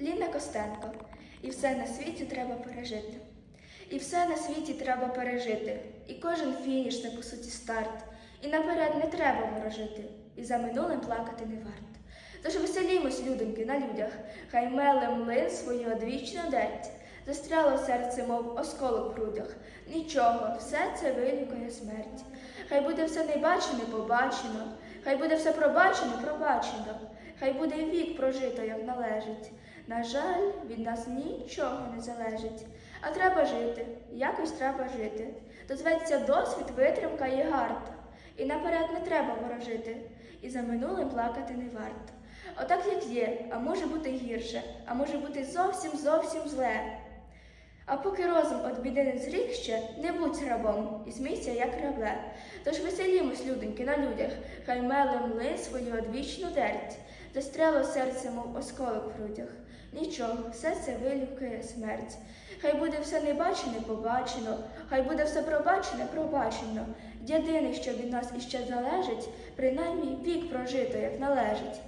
Ліна Костенко. І все на світі треба пережити. І все на світі треба пережити. І кожен фініш це по суті старт. І наперед не треба ворожити. І за минулим плакати не варт. Тож веселімось, людоньки, на людях, хай меле млин свою одвічну дерть. Застряло серце, мов осколок в грудях. Нічого, все це вилікує смерть. Хай буде все небачене, побачено, хай буде все пробачено, пробачено, хай буде вік прожито, як належить. На жаль, від нас нічого не залежить. А треба жити, якось треба жити. Дозветься досвід, витримка і гард. І наперед не треба ворожити, і за минулим плакати не варт. Отак як є, а може бути гірше, а може бути зовсім зовсім зле. А поки розум від біди не зрік ще, не будь рабом і смійся, як рабле. Тож веселімось, людоньки, на людях, хай меле млин свою одвічну дерть, застряло серце, мов осколок в грудях. Нічого, все це вилікує смерть. Хай буде все небачене, побачено, хай буде все пробачене, пробачено. Єдине, що від нас іще залежить, принаймні вік прожито, як належить.